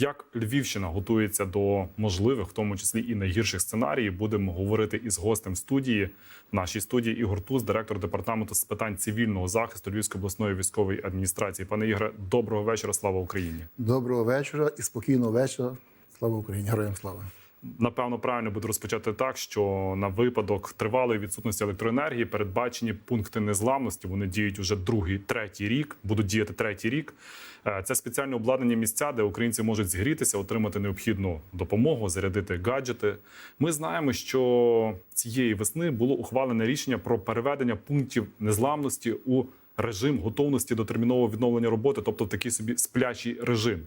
Як Львівщина готується до можливих, в тому числі і найгірших сценаріїв, будемо говорити із гостем студії. В нашій студії Ігор Туз, директор департаменту з питань цивільного захисту Львівської обласної військової адміністрації. Пане Ігоре, доброго вечора. Слава Україні! Доброго вечора і спокійного вечора. Слава Україні! Героям слава! Напевно, правильно буде розпочати так, що на випадок тривалої відсутності електроенергії передбачені пункти незламності. Вони діють уже другий, третій рік, будуть діяти третій рік. Е, Це спеціальне обладнання місця, де українці можуть згрітися, отримати необхідну допомогу, зарядити гаджети. Ми знаємо, що цієї весни було ухвалене рішення про переведення пунктів незламності у режим готовності до термінового відновлення роботи, тобто такий собі сплячий режим.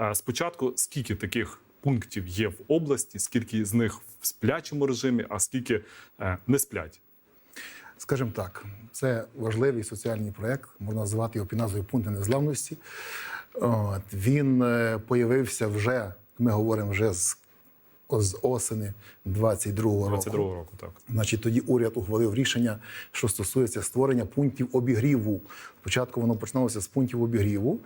Е, Спочатку скільки таких пунктів є в області, скільки з них в сплячому режимі, а скільки е, не сплять. Скажімо так, це важливий соціальний проєкт, можна назвати його під назвою Пункти незламності. От, він е, появився вже, ми говоримо вже з, з осені 22-го року. 22 року, так. Значить, тоді уряд ухвалив рішення, що стосується створення пунктів обігріву. Спочатку воно починалося з пунктів обігріву,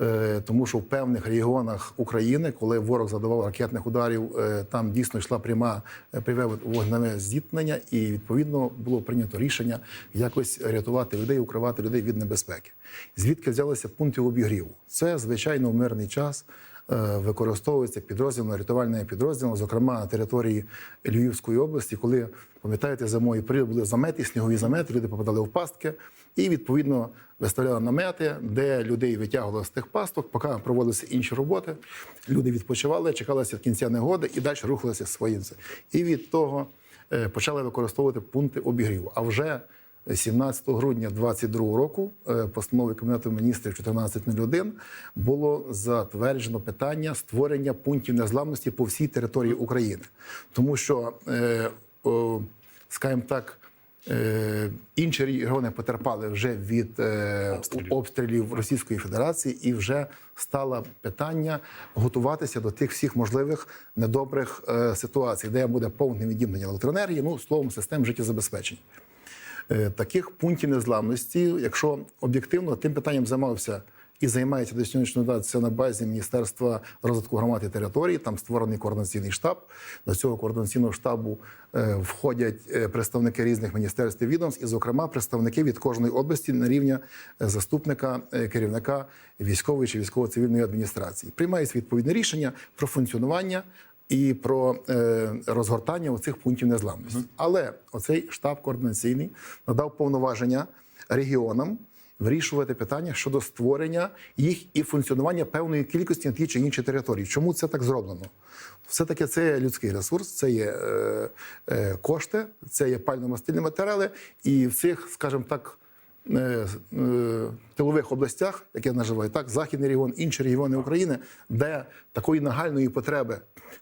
е, тому що в певних регіонах України, коли ворог задавав ракетних ударів, е, там дійсно йшла пряма е, пряме вогневе зіткнення, і відповідно було прийнято рішення якось рятувати людей, укривати людей від небезпеки. Звідки взялися пункти обігріву? Це звичайно в мирний час використовується підрозділом, рятувальними підрозділами, зокрема на території Львівської області, коли пам'ятаєте, зимовий період були замети, снігові замети, люди попадали в пастки, і відповідно виставляли намети, де людей витягували з тих пасток, поки проводилися інші роботи. Люди відпочивали, чекалися кінця негоди і далі рухалися своїм. І від того е, почали використовувати пункти обігріву. А вже 17 грудня 2022 року е, постановою Кабінету міністрів 1401 було затверджено питання створення пунктів незламності по всій території України, тому що, е, скажімо так. е, Інші регіони потерпали вже від Обстрілів. обстрілів Російської Федерації, і вже стало питання готуватися до тих всіх можливих недобрих ситуацій, де буде повне відімнення електроенергії, ну словом, систем життєзабезпечення. Е, Таких пунктів незламності, якщо об'єктивно, тим питанням займався і займається до сьогоднішньої дати це на базі Міністерства розвитку громад і територій. Там створений координаційний штаб. До цього координаційного штабу е, входять е, представники різних міністерств і відомств, і, зокрема, представники від кожної області на рівня заступника керівника військової чи військово-цивільної адміністрації. Приймається відповідне рішення про функціонування і про е, розгортання оцих пунктів незламності. Але оцей штаб координаційний надав повноваження регіонам вирішувати питання щодо створення їх і функціонування певної кількості на тій чи іншій території. Чому це так зроблено? Все-таки це є людський ресурс, це є е, е, кошти, це є пально-мастильні матеріали, і в цих, скажімо так, тилових областях, як я називаю так, західний регіон, інші регіони України, де такої нагальної потреби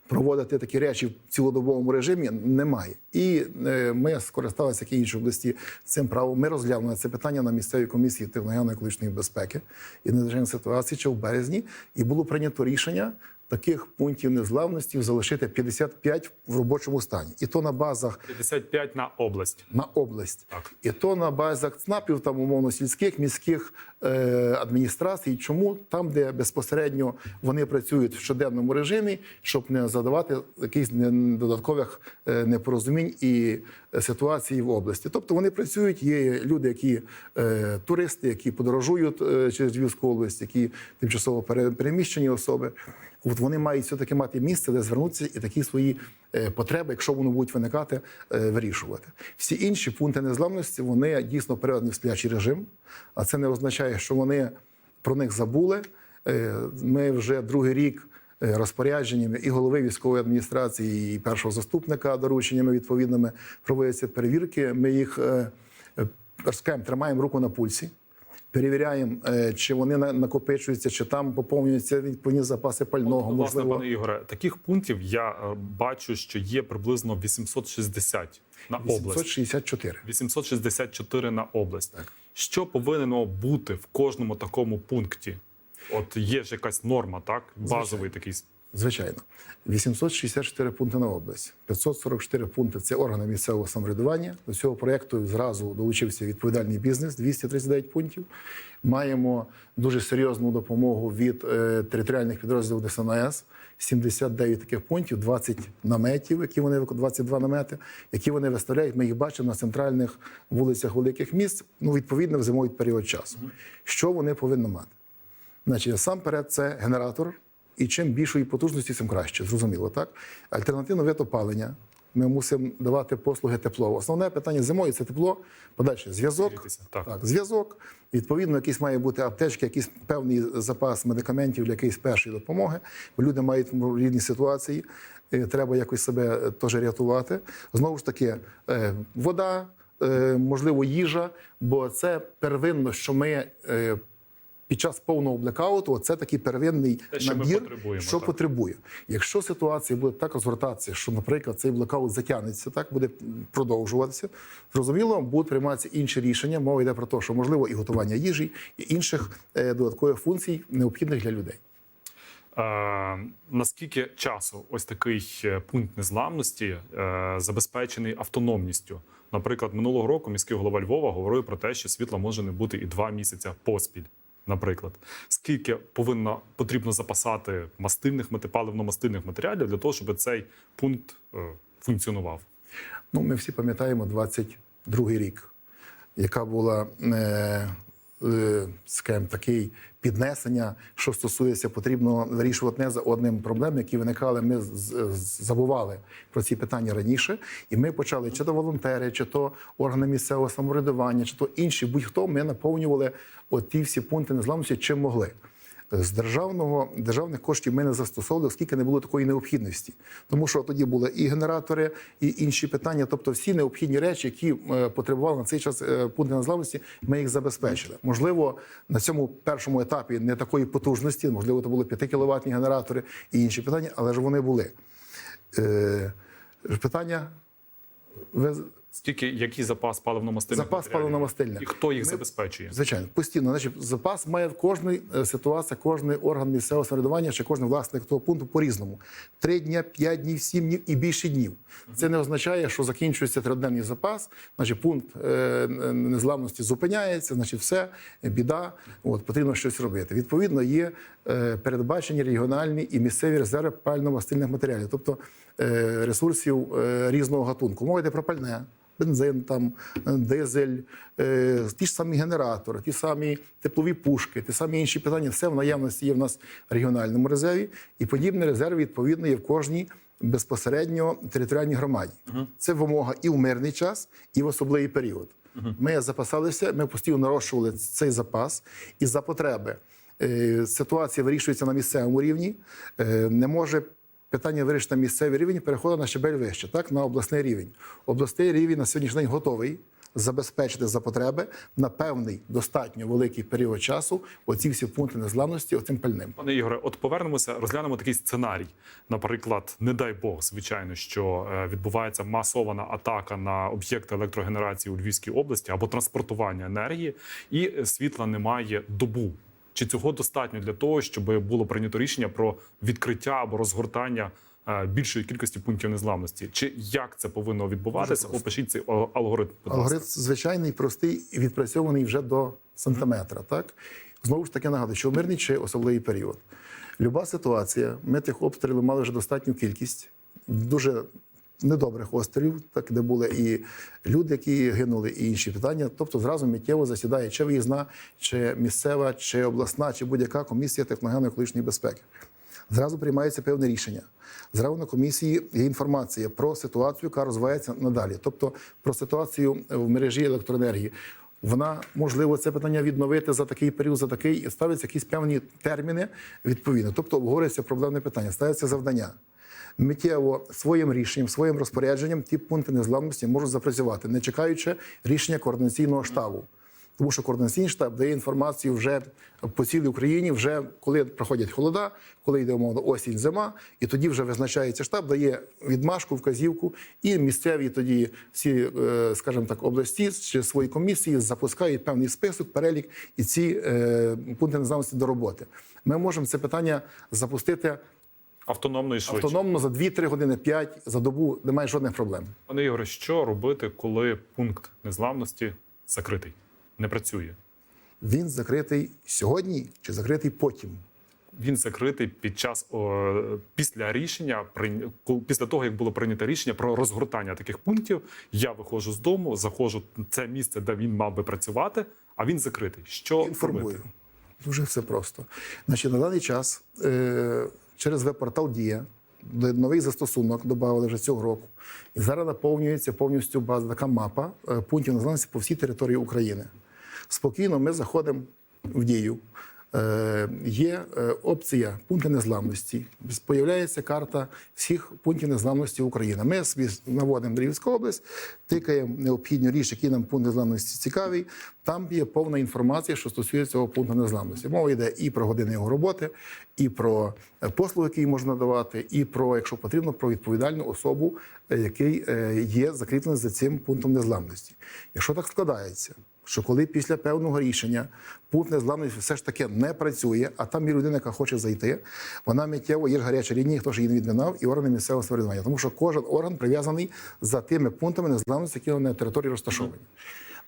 проводити такі речі в цілодобовому режимі немає. І е, ми скористалися як і інші області цим правом. Ми розглянули це питання на місцевій комісії техногенно-екологічної безпеки і надзвичайної ситуації ще в березні, і було прийнято рішення. Таких пунктів незглавності залишити 55 в робочому стані, і то на базах 55 на область. на область, Так. і то на базах ЦНАПів, там умовно сільських міських е, адміністрацій. Чому там, де безпосередньо вони працюють в щоденному режимі, щоб не задавати якихось не- додаткових е, непорозумінь і ситуацій в області. Тобто вони працюють. Є люди, які е, туристи, які подорожують е, через Львівську область, які тимчасово пере- переміщені особи. От вони мають все таки мати місце, де звернутися і такі свої е, потреби, якщо вони будуть виникати, е, вирішувати. Всі інші пункти незламності вони дійсно передані в сплячий режим, а це не означає, що вони про них забули. Е, Ми вже другий рік розпорядженнями і голови військової адміністрації, і першого заступника дорученнями відповідними проводяться перевірки. Ми їх скажімо, тримаємо руку на пульсі. Перевіряємо, е, чи вони накопичуються, чи там поповнюються відповідні запаси пального. Власне, можливо, пане Ігоре, таких пунктів я е, бачу, що є приблизно 860 на область. 864. 864 на область. Що повинно бути в кожному такому пункті? От є ж якась норма, так? Базовий такий Звичайно, 864 пункти на область, 544 пункти це органи місцевого самоврядування. До цього проєкту зразу долучився відповідальний бізнес 239 пунктів. Маємо дуже серйозну допомогу від е, територіальних підрозділів ДСНС. 79 таких пунктів, 20 наметів, які вони вик- 22 намети, які вони виставляють. Ми їх бачимо на центральних вулицях великих міст. Ну відповідно в зимовий період часу. Що вони повинні мати? Значить, насамперед, це генератор, і чим більшої потужності, тим краще. Зрозуміло, так? Альтернативно вид опалення. Ми мусимо давати послуги тепло. Основне питання зимою це тепло. Подальше зв'язок. Так. Так, зв'язок. Відповідно, якийсь має бути аптечки, якийсь певний запас медикаментів для якоїсь першої допомоги. Бо люди мають різні ситуації. е, Треба якось себе е, теж рятувати. Знову ж таки, е, вода, можливо, їжа, бо це первинно, що ми. Під час повного блекауту це такий первинний Те, що ми набір, потребуємо, що так. потребує. Якщо ситуація буде так розгортатися, що, наприклад, цей блекаут затягнеться, так буде продовжуватися, зрозуміло, будуть прийматися інші рішення. Мова йде про те, що можливо і готування їжі, і інших е, додаткових функцій необхідних для людей. Е, наскільки часу ось такий е, пункт незламності е, забезпечений автономністю? Наприклад, минулого року міський голова Львова говорив про те, що світла може не бути і два місяці поспіль. Наприклад, скільки повинно потрібно запасати мастильних паливно-мастильних матеріалів для того, щоб цей пункт е, функціонував? Ну, ми всі пам'ятаємо 22-й рік, яка була е, скажімо, такий піднесення, що стосується, потрібно вирішувати не за одним проблем, які виникали. Ми забували про ці питання раніше, і ми почали чи то волонтери, чи то органи місцевого самоврядування, чи то інші, будь-хто ми наповнювали от ті всі пункти незламності, чим могли. З державного державних коштів ми не застосовували, оскільки не було такої необхідності. Тому що тоді були і генератори, і інші питання. Тобто, всі необхідні речі, які е, потребували на цей час е, пункти незламності, ми їх забезпечили. Можливо, на цьому першому етапі не такої потужності, можливо, це були 5 кіловатні генератори і інші питання, але ж вони були. Е, питання ви Скільки який запас паливно-мастильних Запас паливно-мастильних. і хто їх Ми- забезпечує? Звичайно, постійно. Значить, запас має в кожній е, ситуації, кожний орган місцевого самоврядування чи кожен власник того пункту по-різному. Три дня, п'ять днів, сім днів і більше днів. Це не означає, що закінчується триденний запас, значить пункт е, незламності зупиняється, значить все, біда, от, потрібно щось робити. Відповідно, є е, передбачені регіональні і місцеві резерви пально-мастильних матеріалів, тобто е, ресурсів е, різного гатунку. Мова йде про пальне бензин, там, е, дизель, е, ті ж самі генератори, ті самі теплові пушки, ті самі інші питання, все в наявності є в нас в регіональному резерві, і подібні резерви, відповідно, є в кожній безпосередньо територіальній громаді. Це вимога і в мирний час, і в особливий період. Ми запасалися, ми постійно нарощували цей запас, і за потреби е, ситуація вирішується на місцевому рівні. Не може питання вирішити на місцевий рівень, переходить на щебель вище, так, на обласний рівень. Обласний рівень на сьогоднішній день готовий забезпечити за потреби на певний достатньо великий період часу оці всі пункти незламності оцим пальним. Пане Ігоре, от повернемося, розглянемо такий сценарій. Наприклад, не дай Бог, звичайно, що е, відбувається масована атака на об'єкти електрогенерації у Львівській області або транспортування енергії, і е, світла немає добу. Чи цього достатньо для того, щоб було прийнято рішення про відкриття або розгортання е, більшої кількості пунктів незламності? Чи як це повинно відбуватися? Опишіть цей алгоритм. Алгоритм звичайний, простий і відпрацьований вже до сантиметра. Так знову ж таки нагадую, що мирний чи особливий період. Люба ситуація, ми тих обстрілів мали вже достатню кількість, дуже недобрих обстрілів, так де були і люди, які гинули, і інші питання. Тобто зразу миттєво засідає чи виїзна, чи місцева, чи обласна, чи будь-яка комісія техногенно-екологічної безпеки. Зразу приймається певне рішення. Зразу на комісії є інформація про ситуацію, яка розвивається надалі. Тобто про ситуацію в мережі електроенергії. Вона можливо це питання відновити за такий період, за такий і ставляться якісь певні терміни відповідно. Тобто обговорюється проблемне питання, ставиться завдання. Миттєво своїм рішенням, своїм розпорядженням ті пункти незламності можуть запрацювати, не чекаючи рішення координаційного штабу. Тому що координаційний штаб дає інформацію вже по цілій Україні, вже коли проходять холода, коли йде умовно осінь, зима, і тоді вже визначається штаб, дає відмашку, вказівку, і місцеві тоді всі, е, скажімо так, області чи свої комісії запускають певний список, перелік і ці е, пункти незламності до роботи. Ми можемо це питання запустити. Автономно і швидше. автономно за 2-3 години, 5 за добу немає жодних проблем. Пане Ігоре, що робити, коли пункт незламності закритий, не працює? Він закритий сьогодні чи закритий потім. Він закритий під час о, після рішення, після того як було прийнято рішення про розгортання таких пунктів. Я виходжу з дому, заходжу в це місце, де він мав би працювати, а він закритий. Що Інформую. робити? Дуже все просто. Значить, на даний час е, через веб-портал Дія новий застосунок додали вже цього року. І зараз наповнюється повністю база така мапа е, пунктів незламності по всій території України. Спокійно ми заходимо в дію. Е, є е, опція пункти незламності. Появляється карта всіх пунктів незламності України. Ми собі наводимо Львівську область, тикаємо необхідні річ, які нам пункт незламності цікавий. Там є повна інформація, що стосується цього пункту незламності. Мова йде і про години його роботи, і про е, послуги, які можна давати, і про, якщо потрібно, про відповідальну особу, який є закріплений за цим пунктом незламності. Якщо так складається, що коли після певного рішення пункт незламності все ж таки не працює, а там є людина, яка хоче зайти, вона миттєво є ж гаряча лінія, хто ж її відмінав, і органи місцевого самоврядування. Тому що кожен орган прив'язаний за тими пунктами незламності, які на території розташовані.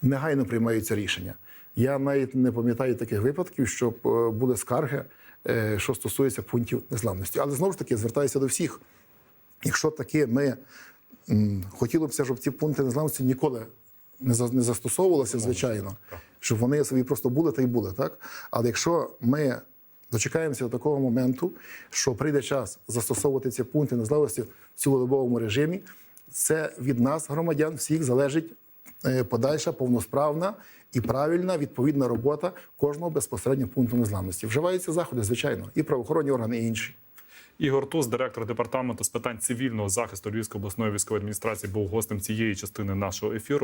Негайно приймаються рішення. Я навіть не пам'ятаю таких випадків, щоб е, були скарги, е, що стосується пунктів незламності. Але знову ж таки звертаюся до всіх. Якщо таки ми м, хотіли б, щоб ці пункти незламності ніколи не, за- не застосовувалися, звичайно, щоб вони собі просто були та й були. Так? Але якщо ми дочекаємося до такого моменту, що прийде час застосовувати ці пункти незламності в цілодобовому режимі, це від нас, громадян, всіх залежить е, подальша повносправна і правильна відповідна робота кожного безпосередньо пункту незламності. Вживаються заходи, звичайно, і правоохоронні органи, і інші. Ігор Туз, директор департаменту з питань цивільного захисту Львівської обласної військової адміністрації, був гостем цієї частини нашого ефіру.